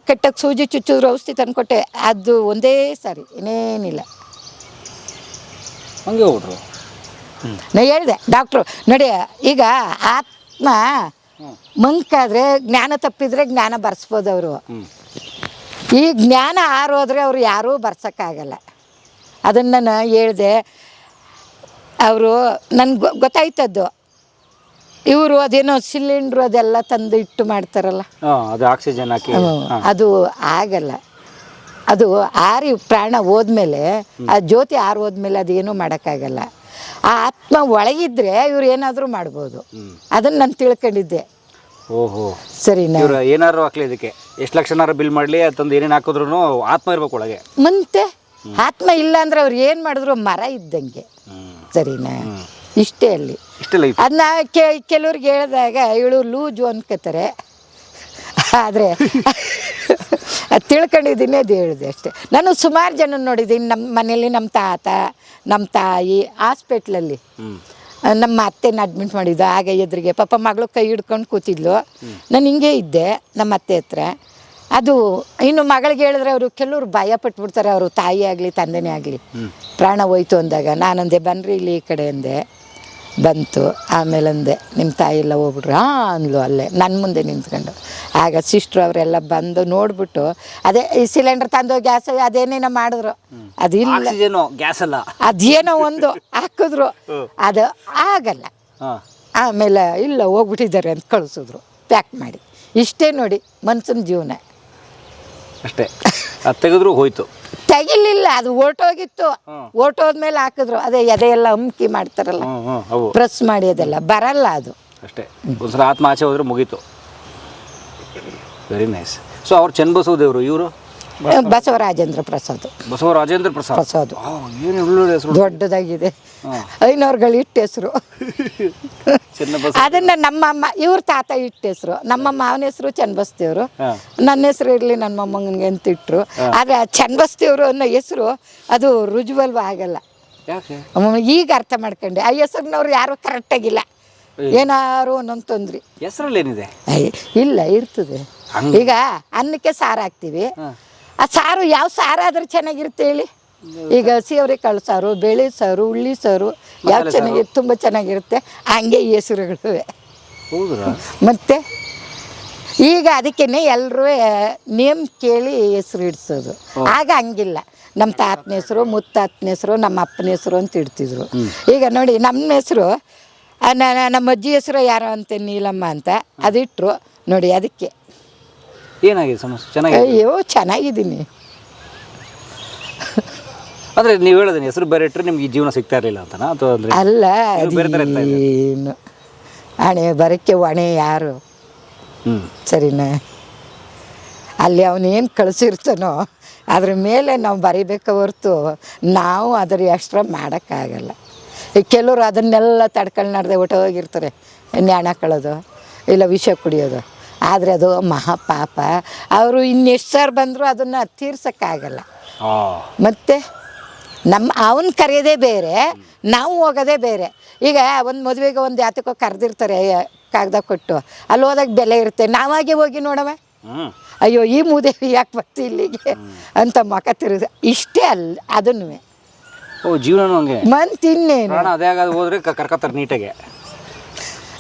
ಕೆಟ್ಟಕ್ಕೆ ಸೂಜಿ ಚುಚ್ಚಿದ್ರು ಔಷಧಿ ತಂದ್ಕೊಟ್ಟೆ ಅದು ಒಂದೇ ಸಾರಿ ಇನ್ನೇನಿಲ್ಲ. ಹಂಗೆ ಹೋಗ್ರು ನಾ ಹೇಳಿದೆ ಡಾಕ್ಟ್ರು ನೋಡಿ ಈಗ ಆತ್ಮ ಮಂಕಾದ್ರೆ ಜ್ಞಾನ ತಪ್ಪಿದ್ರೆ ಜ್ಞಾನ ಬರ್ಸ್ಬೋದು ಅವರು. ಈ ಜ್ಞಾನ ಆರೋದ್ರೆ ಅವ್ರು ಯಾರೂ ಬರ್ಸೋಕ್ಕಾಗಲ್ಲ. ಅದನ್ನು ನಾನು ಹೇಳಿದೆ ಅವರು ನನ್ಗೆ ಗೊತ್ತಾಯ್ತದ್ದು. ಇವರು ಅದೇನೋ ಸಿಲಿಂಡ್ರು ಅದೆಲ್ಲ ತಂದು ಇಟ್ಟು ಮಾಡ್ತಾರಲ್ಲ. ಅದು ಆಕ್ಸಿಜನ್ ಹಾಕಿ. ಅದು ಆಗಲ್ಲ. ಅದು ಆರಿ ಪ್ರಾಣ ಹೋದ್ಮೇಲೆ ಆ ಜ್ಯೋತಿ ಆರು ಹೋದ್ಮೇಲೆ ಅದೇನೂ ಮಾಡೋಕ್ಕಾಗಲ್ಲ. ಆ ಆತ್ಮ ಒಳಗಿದ್ರೆ ಇವ್ರು ಏನಾದರೂ ಮಾಡ್ಬೋದು. ಅದನ್ನು ನಾನು ತಿಳ್ಕೊಂಡಿದ್ದೆ. ಓಹೋ. ಸರಿ ಏನಾದ್ರು ಹಾಕ್ಲಿ ಇದಕ್ಕೆ. ಎಷ್ಟು ಲಕ್ಷನಾರು ಬಿಲ್ ಮಾಡಲಿ ಅದೊಂದು ಏನೇನು ಹಾಕಿದ್ರು ಆತ್ಮ ಇರ್ಬೇಕು ಒಳಗೆ ಮತ್ತೆ ಆತ್ಮ ಇಲ್ಲ ಅಂದ್ರೆ ಅವ್ರು ಏನು ಮಾಡಿದ್ರು ಮರ ಇದ್ದಂಗೆ. ಸರಿನಾ? ಇಷ್ಟೇ ಅಲ್ಲಿ. ಅದನ್ನ ಕೆಲವ್ರಿಗೆ ಹೇಳಿದಾಗ ಇವಳು ಲೂಜು ಅನ್ಕೋತಾರೆ. ಆದರೆ ಅದು ತಿಳ್ಕೊಂಡಿದ್ದೀನಿ ಅದು ಹೇಳಿದೆ ಅಷ್ಟೇ. ನಾನು ಸುಮಾರು ಜನ ನೋಡಿದ್ದೀನಿ ನಮ್ಮ ಮನೇಲಿ ನಮ್ಮ ತಾತ ನಮ್ಮ ತಾಯಿ ಹಾಸ್ಪಿಟ್ಲಲ್ಲಿ. ನಮ್ಮ ಅತ್ತೆನ ಅಡ್ಮಿಟ್ ಮಾಡಿದ್ದು. ಆಗ ಎದುರಿಗೆ ಪಾಪ ಮಗಳು ಕೈ ಹಿಡ್ಕೊಂಡು ಕೂತಿದ್ಲು. ನಾನು ಹಿಂಗೆ ಇದ್ದೆ ನಮ್ಮ ಅತ್ತೆ ಹತ್ರ. ಅದು ಇನ್ನು ಮಗಳಿಗೆ ಹೇಳಿದ್ರೆ ಅವರು ಕೆಲವರು ಭಯ ಪಟ್ಬಿಡ್ತಾರೆ ಅವರು ತಾಯಿ ಆಗಲಿ ತಂದೆನೇ ಆಗಲಿ. ಪ್ರಾಣ ಹೋಯ್ತು ಅಂದಾಗ ನಾನಂದೆ ಬನ್ರಿ ಇಲ್ಲಿ ಈ ಕಡೆ ಅಂದೆ. ಬಂತು ಆಮೇಲೆ ಅಂದೆ ನಿಮ್ಮ ತಾಯಿ ಎಲ್ಲ ಹೋಗ್ಬಿಟ್ರು. ಹಾಂ ಅಂದ್ಲು ಅಲ್ಲೇ ನನ್ನ ಮುಂದೆ ನಿಂತ್ಕೊಂಡು. ಆಗ ಸಿಸ್ಟ್ರು ಅವರೆಲ್ಲ ಬಂದು ನೋಡ್ಬಿಟ್ಟು ಅದೇ ಈ ಸಿಲಿಂಡರ್ ತಂದು ಗ್ಯಾಸ್ ಅದೇನೇನೋ ಮಾಡಿದ್ರು. ಅದಿಲ್ಲ ಗ್ಯಾಸ್ ಅಲ್ಲ. ಅದೇನೋ ಒಂದು ಹಾಕಿದ್ರು. ಅದು ಆಗಲ್ಲ. ಆಮೇಲೆ ಇಲ್ಲ ಹೋಗ್ಬಿಟ್ಟಿದ್ದಾರೆ ಅಂತ ಕಳಿಸಿದ್ರು. ಪ್ಯಾಕ್ ಮಾಡಿ. ಇಷ್ಟೇ ನೋಡಿ ಮನ್ಸಿನ ಜೀವನ. ಅಷ್ಟೇ. ಅದು ತೆಗೆದ್ರು ಹೋಯ್ತು. ತೆಗಿಲಿಲ್ಲ ಅದು ಓಟೋಗಿತ್ತು. ಓಟೋದ್ಮೇಲೆ ಹಾಕಿದ್ರು. ಅದೇ ಎದೆ ಎಲ್ಲ ಅಮ್ಕಿ ಮಾಡ್ತಾರಲ್ಲ. ಅವು ಪ್ರೆಸ್ ಮಾಡಿ ಅದೆಲ್ಲ. ಬರಲ್ಲ ಅದು. ಅಷ್ಟೇ. ಒಂದ್ಸಲ ಆತ್ಮ ಆಚೆ ಹೋದ್ರೆ ಮುಗೀತು. ವೆರಿ ನೈಸ್ ಸೊ ಅವ್ರು ಚೆನ್ನಬಸವ ದೇವರು ಇವರು? ಬಸವರಾಜೇಂದ್ರ ಪ್ರಸಾದ್. ಬಸವರಾಜೇಂದ್ರ ಪ್ರಸಾದ್? ಪ್ರಸಾದ್. ಏನು ಒಳ್ಳೊಳ್ಳೆ ಹೆಸರು? ದೊಡ್ಡದಾಗಿದೆ. ಐನೋರ್ಗಳು ಇಟ್ಟ ಹೆಸರು. ಅದನ್ನ ನಮ್ಮಮ್ಮ ಇವ್ರ ತಾತ ಇಟ್ಟ ಹೆಸರು. ನಮ್ಮ ಮಾವನ ಹೆಸರು ಚನ್ನಬಸ್ತಿಯವರು. ನನ್ನ ಹೆಸರು ಇರಲಿ ನನ್ನ ಮೊಮ್ಮಗನಿಗೆ ಅಂತ ಇಟ್ರು. ಆದ್ರೆ ಚನ್ನಬಸ್ತಿಯವರು ಅನ್ನೋ ಹೆಸರು ಅದು ರುಜುವಲ್ವ ಆಗಲ್ಲ. ಈಗ ಅರ್ಥ ಮಾಡ್ಕೊಂಡೆ. ಆ ಹೆಸರಿನವ್ರು ಯಾರು ಕರೆಕ್ಟಾಗಿಲ್ಲ ಏನಾರು ಒಂದೊಂದು ತೊಂದ್ರಿ. ಹೆಸರಲ್ಲಿ ಏನಿದೆ ಇಲ್ಲ ಇರ್ತದೆ. ಈಗ ಅನ್ನಕ್ಕೆ ಸಾರು ಹಾಕ್ತೀವಿ. ಆ ಸಾರು ಯಾವ ಸಾರು ಆದ್ರೆ ಚೆನ್ನಾಗಿರುತ್ತೆ ಹೇಳಿ. ಈಗ ಹಸಿ ಅವರೆಕಾಳು ಸಾರು ಬೇಳೆ ಸಾರು ಉಳ್ಳಿ ಸಾರು ಯಾವ ಚೆನ್ನಾಗಿ ತುಂಬ ಚೆನ್ನಾಗಿರುತ್ತೆ. ಹಂಗೆ ಈ ಹೆಸರುಗಳು. ಮತ್ತೆ ಈಗ ಅದಕ್ಕೇನೆ ಎಲ್ಲರೂ ನೇಮ್ ಕೇಳಿ ಹೆಸರು ಇಡ್ಸೋದು. ಆಗ ಹಂಗಿಲ್ಲ. ನಮ್ಮ ತಾತನ ಹೆಸರು ಮುತ್ತಾತನ ಹೆಸರು ನಮ್ಮ ಅಪ್ಪನ ಹೆಸರು ಅಂತ ಇಡ್ತಿದ್ರು. ಈಗ ನೋಡಿ ನಮ್ಮ ಹೆಸರು ನಮ್ಮ ಅಜ್ಜಿ ಹೆಸರು ಯಾರು ಅಂತ ನೀಲಮ್ಮ ಅಂತ ಅದಿಟ್ರು. ನೋಡಿ ಅದಕ್ಕೆ ಏನಾಗಿದೆ ಸಮಸ್ಯೆ? ಚೆನ್ನಾಗಿದೆ ಅಯ್ಯೋ ಚೆನ್ನಾಗಿದ್ದೀನಿ. ಅಂದ್ರೆ ನೀವು ಹೇಳೋದೇನು ಹೆಸರು ಬೇರೆ ಇಟ್ಟರೆ ನಿಮ್ಗೆ ಈ ಜೀವನ ಸಿಗ್ತಾ ಇರಲಿಲ್ಲ ಅಂತನಾ? ಅಥವಾ ಅಂದ್ರೆ ಅಲ್ಲ ಇದು ಬೇರೆ ಥರ ಇರ್ತಾ ಇದೆ. ಅದೇನು? ಹಣೆ ಬರಕ್ಕೆ ಹೊಣೆ ಯಾರು? ಹ್ಮ್. ಸರಿನಾ? ಅಲ್ಲಿ ಅವನೇನು ಕಳಿಸಿರ್ತಾನೋ ಅದ್ರ ಮೇಲೆ ನಾವು ಬರಿಬೇಕು ಹೊರತು ನಾವು ಅದ್ರ ಎಕ್ಸ್ಟ್ರಾ ಮಾಡೋಕ್ಕಾಗಲ್ಲ. ಈ ಕೆಲವರು ಅದನ್ನೆಲ್ಲ ತಡ್ಕೊಂಡು ನಡೆದೆ ಹೊಟ್ಟೋಗಿರ್ತಾರೆ ನ್ಯಾಣ ಕಳೋದು ಇಲ್ಲ ವಿಷ ಕುಡಿಯೋದು. ಆದರೆ ಅದು ಮಹಾಪಾಪ. ಅವರು ಇನ್ನೆಷ್ಟು ಸಾರ್ ಬಂದರೂ ಅದನ್ನು ತೀರ್ಸೋಕ್ಕಾಗಲ್ಲ. ಮತ್ತು ಮತ್ತೆ ನಮ್ಮ ಅವನ್ ಕರೆಯೋದೇ ಬೇರೆ ನಾವು ಹೋಗೋದೇ ಬೇರೆ. ಈಗ ಒಂದು ಮದುವೆಗೆ ಒಂದು ಯಾತಕ್ಕೋ ಕರೆದಿರ್ತಾರೆ ಕಾಗದ ಕೊಟ್ಟು. ಅಲ್ಲಿ ಹೋದಾಗ ಬೆಲೆ ಇರುತ್ತೆ. ನಾವಾಗೆ ಹೋಗಿ ನೋಡವ? ಅಯ್ಯೋ ಈ ಮೂದೇವಿ ಯಾಕೆ ಬರ್ತಿ ಇಲ್ಲಿಗೆ? ಅಂತ ಮಕ ತಿರುಗ ಇಷ್ಟೇ ಅಲ್ಲ ಅದನ್ನು ಓ ಮಂತ್ ಇನ್ನೇನು ಹೋದ್ರೆ ನೀಟಾಗೆ.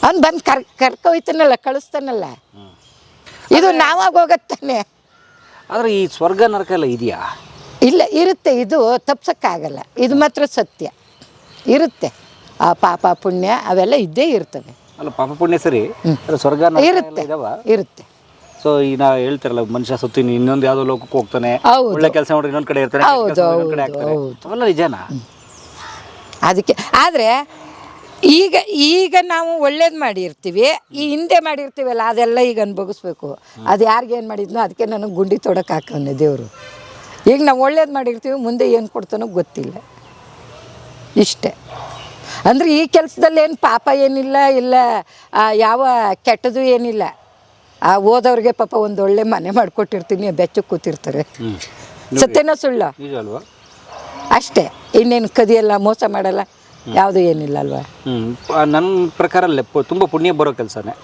ಅವ್ನು ಬಂದು ಕರ್ ಕರ್ಕೊಯ್ತಾನಲ್ಲ ಕಳಿಸ್ತಾನಲ್ಲ. ಇದು ನಾವಾಗ ಹೋಗತ್ತಾನೆ. ಆದ್ರೆ ಈ ಸ್ವರ್ಗ ನರಕ ಎಲ್ಲ ಇದೆಯಾ? ಇಲ್ಲ ಇರುತ್ತೆ. ಇದು ತಪ್ಸಕ್ಕಾಗಲ್ಲ. ಇದು ಮಾತ್ರ ಸತ್ಯ. ಇರುತ್ತೆ. ಆ ಪಾಪ ಪುಣ್ಯ ಅವೆಲ್ಲ ಇದ್ದೇ ಇರ್ತವೆ. ಅಲ್ಲ ಪಾಪ ಪುಣ್ಯ ಸರಿ ಸ್ವರ್ಗ ನರಕ ಎಲ್ಲ ಇರುತ್ತೆ. ಇದಾವ? ಇರುತ್ತೆ. ಸೊ ಈ ನಾ ಹೇಳ್ತಾರಲ್ಲ ಮನುಷ್ಯ ಸತ್ತು ಇನ್ನು ಇನ್ನೊಂದು ಯಾವ್ದೋ ಲೋಕಕ್ಕೆ ಹೋಗ್ತಾನೆ ಹೌದು. ಒಳ್ಳೆ ಕೆಲಸ ಮಾಡಿದ್ರೆ ಇನ್ನೊಂದ್ ಕಡೆ ಇರ್ತಾನೆ ಕೆಟ್ಟ ಹೌದು, ಕೆಲ್ಸ ಮಾಡಿದ್ರೆ ಇನ್ನೊಂದ್ ಕಡೆ ಹೌದು, ಆಗ್ತಾನೆ. ಹೌದು. ಅವೆಲ್ಲ ನಿಜನಾ? ಅದಕ್ಕೆ ಆದರೆ ಈಗ ಈಗ ನಾವು ಒಳ್ಳೇದು ಮಾಡಿರ್ತೀವಿ ಈ ಹಿಂದೆ ಮಾಡಿರ್ತೀವಲ್ಲ ಅದೆಲ್ಲ ಈಗ ಅನುಭವಿಸ್ಬೇಕು. ಅದು ಯಾರಿಗೇನು ಮಾಡಿದ್ನೋ ಅದಕ್ಕೆ ನನಗೆ ಗುಂಡಿ ತೊಡಕ್ಕೆ ಹಾಕವನೆ ದೇವರು. ಈಗ ನಾವು ಒಳ್ಳೇದು ಮಾಡಿರ್ತೀವಿ ಮುಂದೆ ಏನು ಕೊಡ್ತಾನೋ ಗೊತ್ತಿಲ್ಲ. ಇಷ್ಟೇ. ಅಂದರೆ ಈ ಕೆಲಸದಲ್ಲಿ ಏನು ಪಾಪ ಏನಿಲ್ಲ ಇಲ್ಲ ಯಾವ ಕೆಟ್ಟದು ಏನಿಲ್ಲ. ಆ ಓದೋರಿಗೆ ಪಾಪ ಒಂದು ಒಳ್ಳೆ ಮನೆ ಮಾಡಿಕೊಟ್ಟಿರ್ತೀನಿ ಬೆಚ್ಚಕ್ಕೆ ಕೂತಿರ್ತಾರೆ. ಸತ್ಯನೋ ಸುಳ್ಳು? ಅಷ್ಟೇ. ಇನ್ನೇನು ಕದಿಯಲ್ಲ ಮೋಸ ಮಾಡಲ್ಲ. ಯಾವುದು ಏನಿಲ್ಲ ಅಲ್ವಾ? ನನ್ನ ಪ್ರಕಾರ ಲೆಪ್ಪ ತುಂಬ ಪುಣ್ಯ ಬರೋ ಕೆಲಸನೇ.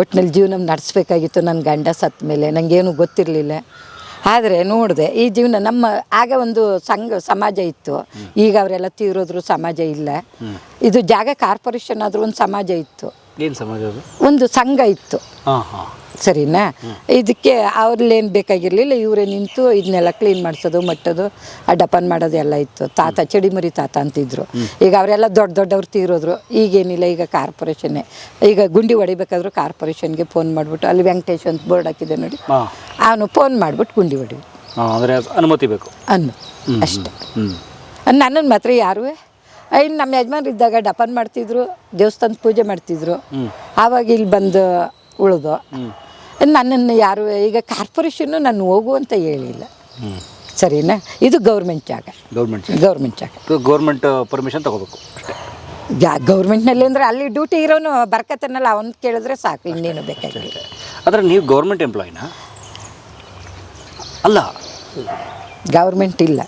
ಒಟ್ಟಿನಲ್ಲಿ ಜೀವನ ನಡೆಸ್ಬೇಕಾಗಿತ್ತು ನನ್ನ ಗಂಡ ಸತ್ತ ಮೇಲೆ ನನಗೇನು ಗೊತ್ತಿರಲಿಲ್ಲ. ಆದರೆ ನೋಡಿದೆ ಈ ಜೀವನ ನಮ್ಮ ಆಗ ಒಂದು ಸಂಘ ಸಮಾಜ ಇತ್ತು. ಈಗ ಅವರೆಲ್ಲ ತೀರೋದ್ರು ಸಮಾಜ ಇಲ್ಲ. ಇದು ಜಾಗ ಕಾರ್ಪೊರೇಷನ್ ಆದರೂ ಒಂದು ಸಮಾಜ ಇತ್ತು. ಏನು ಸಮಾಜ ಅದು? ಒಂದು ಸಂಘ ಇತ್ತು. ಹಾಂ ಹಾಂ. ಸರಿನಾ? ಇದಕ್ಕೆ ಅವ್ರಲ್ಲೇನು ಬೇಕಾಗಿರಲಿಲ್ಲ ಇವರೇ ನಿಂತು ಇದನ್ನೆಲ್ಲ ಕ್ಲೀನ್ ಮಾಡಿಸೋದು ಮಟ್ಟೋದು ಆ ಡಪನ್ ಮಾಡೋದು ಎಲ್ಲ ಇತ್ತು. ತಾತ ಚಡಿಮರಿ ತಾತ ಅಂತಿದ್ರು. ಈಗ ಅವರೆಲ್ಲ ದೊಡ್ಡ ದೊಡ್ಡವ್ರು ತೀರೋದ್ರು. ಈಗೇನಿಲ್ಲ ಈಗ ಕಾರ್ಪೊರೇಷನ್ನೇ. ಈಗ ಗುಂಡಿ ಹೊಡಿಬೇಕಾದ್ರೂ ಕಾರ್ಪೊರೇಷನ್ಗೆ ಫೋನ್ ಮಾಡಿಬಿಟ್ಟು ಅಲ್ಲಿ ವೆಂಕಟೇಶ್ ಅಂತ ಬೋರ್ಡ್ ಹಾಕಿದೆ ನೋಡಿ. ಅವನು ಫೋನ್ ಮಾಡಿಬಿಟ್ಟು ಗುಂಡಿ ಹೊಡಿ ಅಂದರೆ ಅನುಮತಿ ಬೇಕು. ಅನ್ನು ಅಷ್ಟೇ. ನನ್ನನ್ನು ಮಾತ್ರ ಯಾರು? ಇನ್ನು ನಮ್ಮ ಯಜಮಾನ್ರು ಇದ್ದಾಗ ಡಪನ್ ಮಾಡ್ತಿದ್ರು ದೇವಸ್ಥಾನದ ಪೂಜೆ ಮಾಡ್ತಿದ್ರು. ಆವಾಗ ಇಲ್ಲಿ ಬಂದು ಉಳಿದು. ನನ್ನನ್ನು ಯಾರು ಈಗ ಕಾರ್ಪೊರೇಷನ್ನು ನಾನು ಹೋಗು ಅಂತ ಹೇಳಿಲ್ಲ. ಸರಿನಾ? ಇದು ಗೌರ್ಮೆಂಟ್ ಜಾಗ. ಗೌರ್ಮೆಂಟ್ ಗೌರ್ಮೆಂಟ್ ಜಾಗ. ಗೌರ್ಮೆಂಟ್ ಪರ್ಮಿಷನ್ ತಗೋಬೇಕು ಗೌರ್ಮೆಂಟ್ನಲ್ಲಿ ಅಂದರೆ ಅಲ್ಲಿ ಡ್ಯೂಟಿ ಇರೋನು ಬರ್ಕತ್ತನಲ್ಲ ಅವನು ಕೇಳಿದ್ರೆ ಸಾಕು ಇನ್ನೇನು ಬೇಕಾಗಿಲ್ಲ. ಆದರೆ ನೀವು ಗೌರ್ಮೆಂಟ್ ಎಂಪ್ಲಾಯಿನಾ ಅಲ್ಲ. ಗೌರ್ಮೆಂಟ್ ಇಲ್ಲ.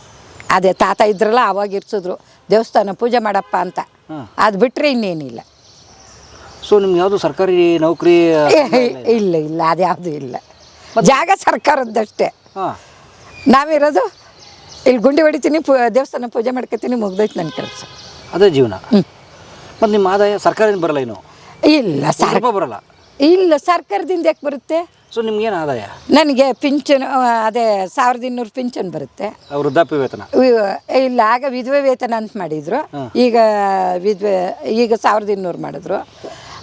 ಅದೇ ತಾತ ಇದ್ರಲ್ಲ ಅವಾಗ ಇರ್ಸಿದ್ರು. ದೇವಸ್ಥಾನ ಪೂಜೆ ಮಾಡಪ್ಪ ಅಂತ. ಅದು ಬಿಟ್ಟರೆ ಇನ್ನೇನಿಲ್ಲ. ಸೊ ನಿಮ್ಗೆ ಯಾವುದು ಸರ್ಕಾರಿ ನೌಕರಿ ಇಲ್ಲ ಇಲ್ಲ. ಅದ್ಯಾವುದು ಇಲ್ಲ ಜಾಗ ಸರ್ಕಾರದ್ದಷ್ಟೇ. ನಾವಿರೋದು ಇಲ್ಲಿ ಗುಂಡಿ ಹೊಡಿತೀನಿ ಪೂ ದೇವಸ್ಥಾನ ಪೂಜೆ ಮಾಡ್ಕೊತೀನಿ ಮುಗ್ದೈತೆ ನನ್ನ ಕೆಲಸ. ಅದೇ ಜೀವನ. ಮತ್ತು ನಿಮ್ಮ ಆದಾಯ ಸರ್ಕಾರದಿಂದ ಬರಲ್ಲ ಇನ್ನು? ಇಲ್ಲ ಸರ್ಕಾರ ಸರ್ ಬರಲ್ಲ? ಇಲ್ಲ ಸರ್ಕಾರದಿಂದ ಯಾಕೆ ಬರುತ್ತೆ? ಸೊ ನಿಮ್ಗೇನು ಆದಾಯ? ನನಗೆ ಪಿಂಚನ್ ಅದೇ ಸಾವಿರದ ಇನ್ನೂರು ಪಿಂಚನ್ ಬರುತ್ತೆ. ವೃದ್ಧಾಪ್ಯ ವೇತನ? ಇಲ್ಲ ಆಗ ವಿಧವೆ ವೇತನ ಅಂತ ಮಾಡಿದ್ರು. ಈಗ ವಿಧವೆ ಈಗ ಸಾವಿರದ ಇನ್ನೂರು ಮಾಡಿದ್ರು.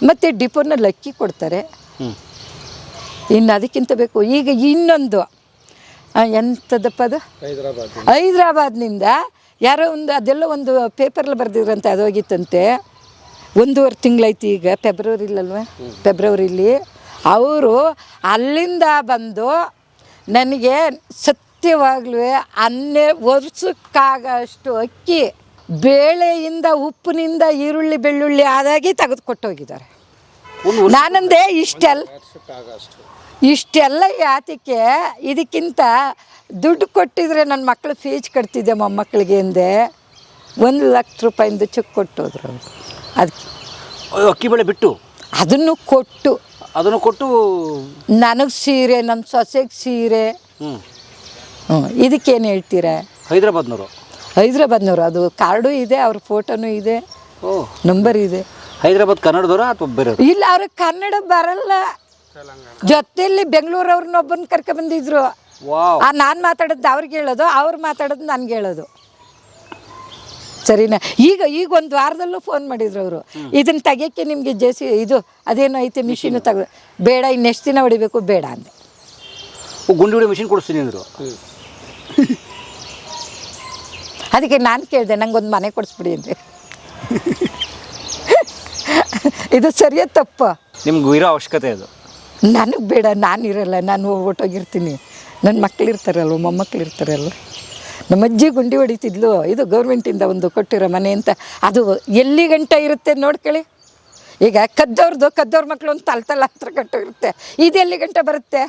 ಮತ್ತು ಡಿಪೋನ ಲಕ್ಕಿ ಕೊಡ್ತಾರೆ. ಇನ್ನು ಅದಕ್ಕಿಂತ ಬೇಕು. ಈಗ ಇನ್ನೊಂದು ಆ, ಎಂಥದಪ್ಪ ಅದು ಹೈದ್ರಾಬಾದ್ನಿಂದ ಯಾರೋ ಒಂದು ಅದೆಲ್ಲ ಒಂದು ಪೇಪರ್ಲ್ಲಿ ಬರೆದಿದ್ರಂತೆ ಅದು ಹೋಗಿತ್ತಂತೆ. ಒಂದೂವರೆ ತಿಂಗಳೈತಿ ಈಗ ಫೆಬ್ರವರಿಲಲ್ವ? ಫೆಬ್ರವರಿಲಿ. ಅವರು ಅಲ್ಲಿಂದ ಬಂದು ನನಗೆ ಸತ್ಯವಾಗ್ಲೂ ಹನ್ನೆ ವರ್ಷಕ್ಕಾಗಷ್ಟು ಅಕ್ಕಿ ಬೇಳೆಯಿಂದ ಉಪ್ಪಿನಿಂದ ಈರುಳ್ಳಿ ಬೆಳ್ಳುಳ್ಳಿ ಆದಾಗಿ ತೆಗೆದುಕೊಟ್ಟು ಕೊಟ್ಟೋಗಿದ್ದಾರೆ ನಾನಂದೇ ಇಷ್ಟೆಲ್ಲ ಇಷ್ಟೆಲ್ಲ ಯಾತಕ್ಕೆ ಇದಕ್ಕಿಂತ ದುಡ್ಡು ಕೊಟ್ಟಿದ್ರೆ ನನ್ನ ಮಕ್ಕಳು ಫೀಸ್ ಕಟ್ತಿದ್ದೆ ಮೊಮ್ಮಕ್ಕಳಿಗೆ ಎಂದೆ ಒಂದು ಲಕ್ಷ ರೂಪಾಯಿಂದ ಚೆಕ್ ಕೊಟ್ಟೋದ್ರು ಅವರು. ಅದಕ್ಕೆ ಅಕ್ಕಿ ಬೆಳೆ ಬಿಟ್ಟು? ಅದನ್ನು ಕೊಟ್ಟು ಅದನ್ನು ಕೊಟ್ಟು ನನಗೆ ಸೀರೆ ನಮ್ಮ ಸೊಸೆಗೆ ಸೀರೆ. ಹ್ಞೂ ಹ್ಞೂ ಇದಕ್ಕೇನು ಹೇಳ್ತೀರಾ? ಹೈದ್ರಾಬಾದ್ನವರು. ಹೈದ್ರಾಬಾದ್ನವರು. ಅದು ಕಾರ್ಡು ಇದೆ ಅವ್ರ ಫೋಟೋನು ಇದೆ ಓ. ನಂಬರ್ ಇದೆ. ಹೈದ್ರಾಬಾದ್ ಕನ್ನಡದವರ ಅಥವಾ ಬೇರೆ ಇಲ್ಲ ಅವ್ರಿಗೆ ಕನ್ನಡ ಬರಲ್ಲ. ಜೊತೆಯಲ್ಲಿ ಬೆಂಗಳೂರವ್ರನ್ನೊಬ್ಬನ ಕರ್ಕೊ ಬಂದಿದ್ರು. ವಾವ್. ಆ ನಾನು ಮಾತಾಡೋದು ಅವ್ರಿಗೆ ಹೇಳೋದು ಅವ್ರು ಮಾತಾಡೋದು ನನಗೆ ಹೇಳೋದು. ಸರಿನಾ? ಈಗ ಈಗ ಒಂದು ವಾರದಲ್ಲೂ ಫೋನ್ ಮಾಡಿದ್ರು ಅವರು. ಇದನ್ನ ತೆಗಿಯೋಕ್ಕೆ ನಿಮಗೆ ಜೆ ಸಿ ಇದು ಅದೇನೋ ಐತೆ ಮಿಷಿನ್ ತೆಗ್ದು ಬೇಡ ಇನ್ನೆಷ್ಟು ದಿನ ಹೊಡಿಬೇಕು ಬೇಡ ಅಂದೆ. ಗುಂಡಿ ಹೊಡಿ ಮಿಷಿನ್ ಕೊಡಿಸ್ತೀನಿ ಅಂದರು. ಅದಕ್ಕೆ ನಾನು ಕೇಳಿದೆ ನಂಗೊಂದು ಮನೆ ಕೊಡಿಸ್ಬಿಡಿ ಅಂದೆ. ಇದು ಸರಿಯ ತಪ್ಪ? ನಿಮ್ಗೆ ಇರೋ ಅವಶ್ಯಕತೆ ಅದು. ನನಗೆ ಬೇಡ ನಾನು ಇರಲ್ಲ ನಾನು ಹೋಗ್ಬಿಟ್ಟೋಗಿರ್ತೀನಿ ನನ್ನ ಮಕ್ಕಳು ಇರ್ತಾರಲ್ವ ಮೊಮ್ಮಕ್ಕಳು ಇರ್ತಾರಲ್ವ ನಮ್ಮ ಅಜ್ಜಿ ಗುಂಡಿ ಹೊಡಿತಿದ್ಲು. ಇದು ಗೌರ್ಮೆಂಟಿಂದ ಒಂದು ಕೊಟ್ಟಿರೋ ಮನೆ ಅಂತ. ಅದು ಎಲ್ಲಿ ಗಂಟ ಇರುತ್ತೆ ನೋಡ್ಕೊಳ್ಳಿ ಈಗ ಕದ್ದವ್ರದ್ದು ಕದ್ದವ್ರ ಮಕ್ಕಳು ಒಂದು ತಲೆ ತಲ ಹತ್ರ ಕಟ್ಟೋಗಿರುತ್ತೆ ಇದು ಎಲ್ಲಿ ಗಂಟ ಬರುತ್ತೆ?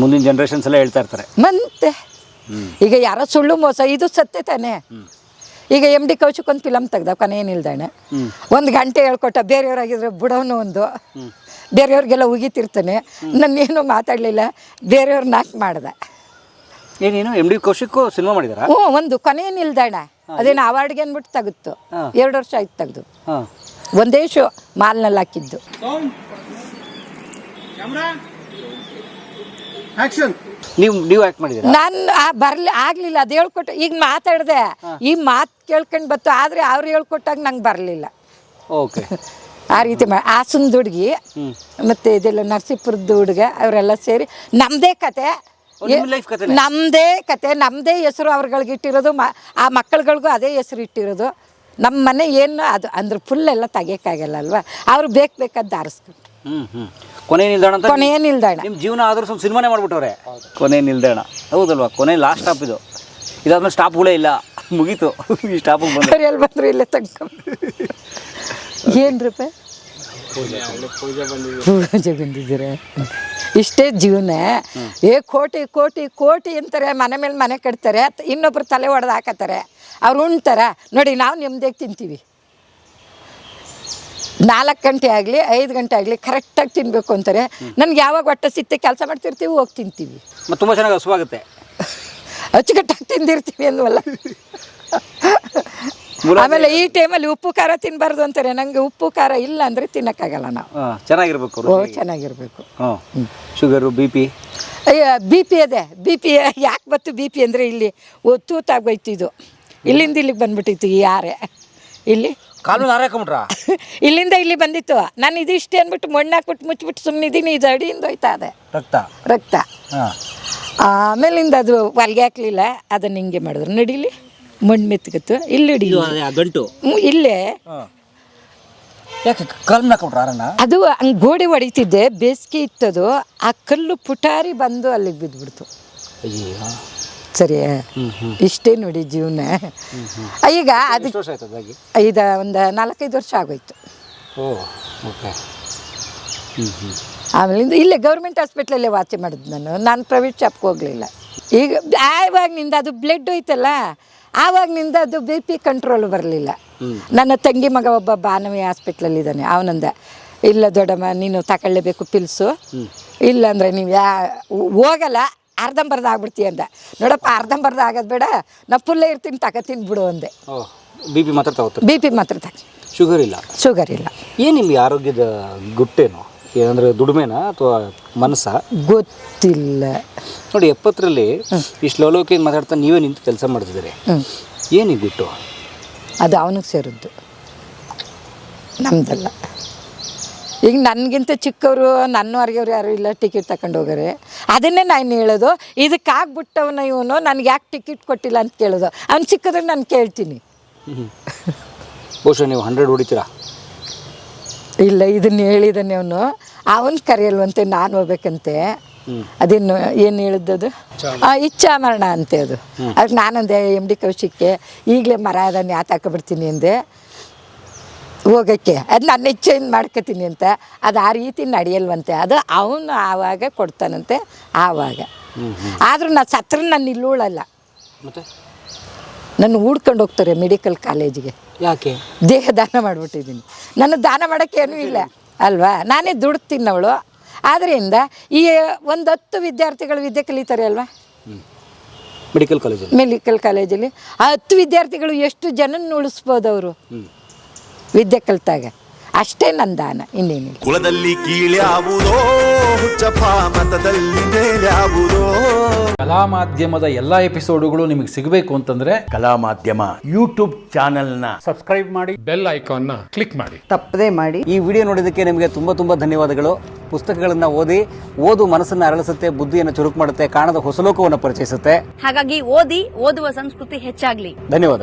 ಮುಂದಿನ ಜನ್ರೇಷನ್ಸ್ ಎಲ್ಲ ಹೇಳ್ತಾ ಇರ್ತಾರೆ. ಮತ್ತೆ. ಈಗ ಯಾರೋ ಸುಳ್ಳು ಮೋಸ ಇದು ಸತ್ಯ ತಾನೇ. ಈಗ ಎಂ ಡಿ ಕೌಶಿಕ್ ಒಂದು ಫಿಲಮ್ ತೆಗ್ದ ಕೊನೆ ನಿಲ್ದಾಣ ಒಂದು ಗಂಟೆ ಹೇಳ್ಕೊಟ್ಟ ಬೇರೆಯವ್ರಾಗಿದ್ರೆ ಬಿಡೋನು ಒಂದು. ಬೇರೆಯವ್ರಿಗೆಲ್ಲ ಉಗಿತಿರ್ತಾನೆ. ನಾನೇನು ಮಾತಾಡಲಿಲ್ಲ. ಬೇರೆಯವ್ರ ನಾಕ್ ಮಾಡ್ದೆ. ಏನೇನು ಎಂ ಡಿ ಕೌಶಿಕ್ ಸಿನಿಮಾ ಮಾಡಿದಾರ? ಹ್ಞೂ ಒಂದು ಕೊನೆ ನಿಲ್ದಾಣ. ಅದೇನು ಅವಾರ್ಡ್ಗೆ ಅಂದ್ಬಿಟ್ಟು ತೆಗಿತ್ತು ಎರಡು ವರ್ಷ ಆಯ್ತು ತೆಗ್ದು. ಒಂದೇ ಶೋ ಮಾಲ್ನಲ್ಲಿ ಹಾಕಿದ್ದು. ನೀವು ನೀವು ಆಕ್ಟ್ ಮಾಡಿದ್ದೀರಾ ನಾನು ಆ ಬರ್ಲಿ ಆಗ್ಲಿಲ್ಲ. ಅದು ಹೇಳ್ಕೊಟ್ಟು ಈಗ ಮಾತಾಡ್ದೆ. ಈ ಮಾತು ಕೇಳ್ಕೊಂಡು ಬತ್ತು ಆದರೆ ಅವ್ರು ಹೇಳ್ಕೊಟ್ಟಾಗ ನಂಗೆ ಬರಲಿಲ್ಲ. ಓಕೆ. ಆ ರೀತಿ ಮಾಡಿ ಹಾಸನದ ಹುಡುಗಿ ಮತ್ತೆ ಇದೆಲ್ಲ ನರಸೀಪುರದ ಹುಡುಗ ಅವರೆಲ್ಲ ಸೇರಿ. ನಮ್ಮದೇ ಕತೆ. ನಮ್ಮದೇ ಕತೆ ನಮ್ಮದೇ ಹೆಸರು ಅವ್ರಗಳಿಗೆ ಇಟ್ಟಿರೋದು ಮ ಆ ಮಕ್ಕಳುಗಳಿಗೂ ಅದೇ ಹೆಸರು ಇಟ್ಟಿರೋದು. ನಮ್ಮ ಮನೆ ಏನು ಅದು ಅಂದ್ರೆ ಫುಲ್ ಎಲ್ಲ ತೆಗಿಯೋಕ್ಕಾಗಲ್ಲ ಅಲ್ವಾ? ಅವ್ರು ಬೇಕು ಬೇಕಾದ್ದು ಆರಿಸ್ಕೊಂಡು ಹ್ಞೂ ಹ್ಞೂ ಕೊನೆ ನಿಲ್ದಾಣ ಅಂತ ಕೊನೆಯ ನಿಲ್ದಾಣ. ನಿಮ್ಮ ಜೀವನ ಆದರೂ ಸ್ವಲ್ಪ ಸಿನಿಮಾನೇ ಮಾಡ್ಬಿಟ್ಟವ್ರೆ. ಕೊನೆ ನಿಲ್ದಾಣ. ಹೌದಲ್ವಾ? ಕೊನೆ ಲಾಸ್ಟ್ ಸ್ಟಾಪ್ ಇದು. ಇದಾದ್ಮೇಲೆ ಸ್ಟಾಪ್ಗಳೇ ಇಲ್ಲ. ಮುಗೀತು. ಈ ಸ್ಟಾಪಿಗೆ ಬಂದ್ರೆ ಎಲ್ಲಿ ಬಂದ್ರು ಇಲ್ಲೇ ತಗ್ಕೊ. ಏನು ರೂಪಾಯಿ ಪೂಜೆ ಬಂದಿದ್ದೀರ ಇಷ್ಟೇ ಜೀವನ. ಏ ಕೋಟಿ ಕೋಟಿ ಕೋಟಿ ಅಂತಾರೆ ಮನೆ ಮೇಲೆ ಮನೆ ಕಟ್ತಾರೆ ಇನ್ನೊಬ್ರು ತಲೆ ಒಡೆದು ಹಾಕತ್ತಾರೆ. ಅವ್ರು ಉಣ್ತಾರ ನೋಡಿ ನಾವು ನೆಮ್ಮದಿಯಾಗಿ ತಿಂತೀವಿ. ನಾಲ್ಕು ಗಂಟೆ ಆಗಲಿ ಐದು ಗಂಟೆ ಆಗಲಿ ಕರೆಕ್ಟಾಗಿ ತಿನ್ನಬೇಕು ಅಂತಾರೆ. ನನ್ಗೆ ಯಾವಾಗ ಹೊಟ್ಟೆ ಸಿತ್ತೆ ಕೆಲಸ ಮಾಡ್ತಿರ್ತೀವಿ ಹೋಗಿ ತಿಂತೀವಿ. ಮತ್ತು ತುಂಬ ಚೆನ್ನಾಗಿ ಹಸುವಾಗುತ್ತೆ. ಅಚ್ಚುಕಟ್ಟಾಗಿ ತಿಂದಿರ್ತೀವಿ ಅಂದ್ವಲ್ಲ. ಆಮೇಲೆ ಈ ಟೈಮಲ್ಲಿ ಉಪ್ಪು ಖಾರ ತಿನ್ನಬಾರ್ದು ಅಂತಾರೆ. ನಂಗೆ ಉಪ್ಪು ಖಾರ ಇಲ್ಲ ಅಂದ್ರೆ ತಿನ್ನೋಕ್ಕಾಗಲ್ಲ ನಾವು. ಚೆನ್ನಾಗಿರ್ಬೇಕು ಚೆನ್ನಾಗಿರ್ಬೇಕು. ಓ ಚೆನ್ನಾಗಿರಬೇಕು ಶುಗರು ಬಿ ಪಿ? ಅಯ್ಯ ಬಿ ಪಿ ಅದೇ. ಬಿ ಪಿ ಯಾಕೆ ಬತ್ತು ಬಿ ಪಿ ಅಂದರೆ ಇಲ್ಲಿ ಒತ್ತು ತೂತಾಗೋಯ್ತು ಇದು. ಇಲ್ಲಿಂದ ಇಲ್ಲಿಗೆ ಬಂದ್ಬಿಟ್ಟಿತ್ತು ಈ ಯಾರೆ ಇಲ್ಲಿ? ಕಾಲು ಇಲ್ಲಿಂದ ಇಲ್ಲಿ ಬಂದಿತ್ತು. ನಾನು ಇದಿಷ್ಟೇ ಅಂದ್ಬಿಟ್ಟು ಮಣ್ಣು ಹಾಕ್ಬಿಟ್ಟು ಮುಚ್ಚಿಬಿಟ್ಟು ಸುಮ್ಮನಿದ್ದೀನಿ ಇದು ಅಡಿಯಿಂದ ಹೋಯ್ತಾ ಅದೇ ರಕ್ತ? ರಕ್ತ. ಹಾಂ. ಆಮೇಲಿಂದ ಅದು ಹೊಲ್ಗೆ ಹಾಕ್ಲಿಲ್ಲ. ಅದನ್ನ ಹಿಂಗೆ ಮಾಡಿದ್ರು. ನಡೀಲಿ? ಮಣ್ಣು ಮೆತ್ತಗತ್ತು ಇಲ್ಲಿ ಗಂಟು. ಇಲ್ಲೇ. ಯಾಕೆ ಅದು ಹಂಗೆ ಗೋಡೆ ಹೊಡಿತಿದ್ದೆ ಬೇಸಿಗೆ ಇತ್ತದು ಆ ಕಲ್ಲು ಪುಟಾರಿ ಬಂದು ಅಲ್ಲಿಗೆ ಬಿದ್ದುಬಿಡ್ತು ಅಯ್ಯೋ ಸರಿ ಇಷ್ಟೇ ನೋಡಿ ಜೀವನ. ಈಗ ಅದು ಎಷ್ಟು ವರ್ಷ ಆಯ್ತು ಐದ ಒಂದು ನಾಲ್ಕೈದು ವರ್ಷ ಆಗೋಯ್ತು. ಆಮೇಲಿಂದ ಇಲ್ಲೇ ಗೌರ್ಮೆಂಟ್ ಹಾಸ್ಪಿಟ್ಲಲ್ಲೇ ವಾಚೆ ಮಾಡಿದ್ ನಾನು. ನಾನು ಪ್ರೈವೇಟ್ ಶಾಪ್ಗೆ ಹೋಗಲಿಲ್ಲ. ಈಗ ಆವಾಗಿನಿಂದ ಅದು ಬ್ಲಡ್ ಹೋಯ್ತಲ್ಲ ಆವಾಗ್ನಿಂದ ಅದು ಬಿ ಪಿ ಕಂಟ್ರೋಲ್ ಬರಲಿಲ್ಲ. ನನ್ನ ತಂಗಿ ಮಗ ಒಬ್ಬ ಬಾನವಿ ಹಾಸ್ಪಿಟ್ಲಲ್ಲಿ ಇದ್ದಾನೆ ಅವನಂದ ಇಲ್ಲ ದೊಡ್ಡಮ್ಮ ನೀನು ತಗೊಳ್ಳೇಬೇಕು ಪಿಲ್ಸು ಇಲ್ಲ ಅಂದರೆ ನೀವು ಯಾ ಹೋಗಲ್ಲ ಅರ್ಧಂಬರ್ದ ಆಗ್ಬಿಡ್ತೀಯ ಅಂದ. ನೋಡಪ್ಪ ಅರ್ಧಂಬರ್ದ ಆಗೋದು ಬೇಡ ನಾ ಫುಲ್ಲೇ ಇರ್ತೀನಿ ತಗೋತೀನಿ ಬಿಡು ಅಂದೆ. ಬಿ ಪಿ ಮಾತ್ರ ತಗೋತಾರೆ? ಬಿ ಪಿ ಮಾತ್ರ ತಗ ಶುಗರ್ ಇಲ್ಲ? ಶುಗರ್ ಇಲ್ಲ. ಏನು ನಿಮಗೆ ಆರೋಗ್ಯದ ಗುಟ್ಟೇನು? ಏನಂದ್ರೆ ದುಡಿಮೆನಾ ಅಥವಾ ಮನಸ್ಸ? ಗೊತ್ತಿಲ್ಲ. ನೋಡಿ ಎಪ್ಪತ್ತರಲ್ಲಿ ಇಷ್ಟು ಶ್ಲೋಲೋಕಿ ಮಾತಾಡ್ತಾ ನೀವೇ ನಿಂತು ಕೆಲಸ ಮಾಡ್ತಿದ್ದೀರಿ. ಏನಿಗೆ ಬಿಟ್ಟು ಈ ಅದು ಅವನಿಗೆ ಸೇರಿದ್ದು. ನಮ್ದಲ್ಲ. ಈಗ ನನಗಿಂತ ಚಿಕ್ಕವರು ನನ್ನ ಹೊರಗೆವ್ರು ಯಾರು ಇಲ್ಲ ಟಿಕೆಟ್ ತಗೊಂಡು ಹೋಗೋರೆ. ಅದನ್ನೇ ನಾನು ಹೇಳೋದು. ಇದಕ್ಕೆ ಆಗ್ಬಿಟ್ಟವನ ಇವನು ನನಗೆ ಯಾಕೆ ಟಿಕೆಟ್ ಕೊಟ್ಟಿಲ್ಲ ಅಂತ ಕೇಳೋದು. ಅವ್ನು ಚಿಕ್ಕದ್ರೆ ನಾನು ಕೇಳ್ತೀನಿ. ಬಹುಶಃ ನೀವು ಹಂಡ್ರೆಡ್ ಹೊಡಿತೀರಾ? ಇಲ್ಲ ಇದನ್ನ ಹೇಳಿದಾನೆ ಅವನು. ಅವನು ಕರೆಯಲ್ವಂತೆ ನಾನು ಹೋಗ್ಬೇಕಂತೆ. ಅದೇನು ಏನು ಹೇಳಿದ್ದದು? ಆ, ಇಚ್ಛಾಮರಣ ಅಂತೆ ಅದು. ಅದಕ್ಕೆ ನಾನಂದೆ ಎಂ ಡಿ ಕೌಶಿಕ್ಕೆ ಈಗಲೇ ಮರ ಅದನ್ನು ಯಾತ ಬಿಡ್ತೀನಿ ಅಂದೆ. ಹೋಗಕ್ಕೆ. ಅದು ನನ್ನ ಇಚ್ಛೆಯಿಂದ ಮಾಡ್ಕೋತೀನಿ ಅಂತ. ಅದು ಆ ರೀತಿ ನಡೆಯಲ್ವಂತೆ. ಅದು ಅವನು ಆವಾಗ ಕೊಡ್ತಾನಂತೆ ಆವಾಗ. ಆದರೂ ನಾನು ಸತ್ರ ನಾನು ಇಲ್ಲೂಳಲ್ಲ. ನನ್ನ ಹೂಡ್ಕೊಂಡು ಹೋಗ್ತಾರೆ ಮೆಡಿಕಲ್ ಕಾಲೇಜಿಗೆ ಯಾಕೆ? ದೇಹ ದಾನ ಮಾಡಿಬಿಟ್ಟಿದ್ದೀನಿ. ನನ್ನ ದಾನ ಮಾಡೋಕ್ಕೇನೂ ಇಲ್ಲ. ಅಲ್ವಾ? ನಾನೇ ದುಡ್ತೀನಿ ಅವಳು ಆದ್ದರಿಂದ ಈ ಒಂದು ಹತ್ತು ವಿದ್ಯಾರ್ಥಿಗಳು ವಿದ್ಯೆ ಕಲಿತಾರೆ ಅಲ್ವಾ? ಮೆಡಿಕಲ್ ಕಾಲೇಜಲ್ಲಿ ಮೆಡಿಕಲ್ ಕಾಲೇಜಲ್ಲಿ ಆ ಹತ್ತು ವಿದ್ಯಾರ್ಥಿಗಳು ಎಷ್ಟು ಜನನ ಉಳಿಸ್ಬೋದು ಅವರು? ವಿದ್ಯೆ ಕಲಿತಾಗ. ಅಷ್ಟೇ ನನ್ನ ದಾನ ಇನ್ನೇನಿಲ್ಲ ಕುಲದಲ್ಲಿ ಕೀಳ್ಯಾವುದೋ ಹುಚ್ಚಪ್ಪ ಮತದಲ್ಲಿ ಮೇಲ್ಯಾವುದೋ ಕಲಾ ಮಾಧ್ಯಮದ ಎಲ್ಲಾ ಎಪಿಸೋಡುಗಳು ನಿಮಗೆ ಸಿಗಬೇಕು ಅಂತಂದ್ರೆ ಕಲಾ ಮಾಧ್ಯಮ ಯೂಟ್ಯೂಬ್ ಚಾನೆಲ್ನ ಬೆಲ್ ಐಕಾನ್ನ ಕ್ಲಿಕ್ ಮಾಡಿ. ತಪ್ಪದೇ ಮಾಡಿ. ಈ ವಿಡಿಯೋ ನೋಡಿದಕ್ಕೆ ನಿಮಗೆ ತುಂಬ ತುಂಬ ಧನ್ಯವಾದಗಳು. ಪುಸ್ತಕಗಳನ್ನು ಓದಿ ಓದು ಮನಸ್ಸನ್ನು ಅರಳಿಸುತ್ತೆ ಬುದ್ಧಿಯನ್ನು ಚುರುಕು ಮಾಡುತ್ತೆ ಕಾಣದ ಹೊಸಲೋಕವನ್ನು ಪರಿಚಯಿಸುತ್ತೆ. ಹಾಗಾಗಿ ಓದಿ ಓದುವ ಸಂಸ್ಕೃತಿ ಹೆಚ್ಚಾಗ್ಲಿ. ಧನ್ಯವಾದ.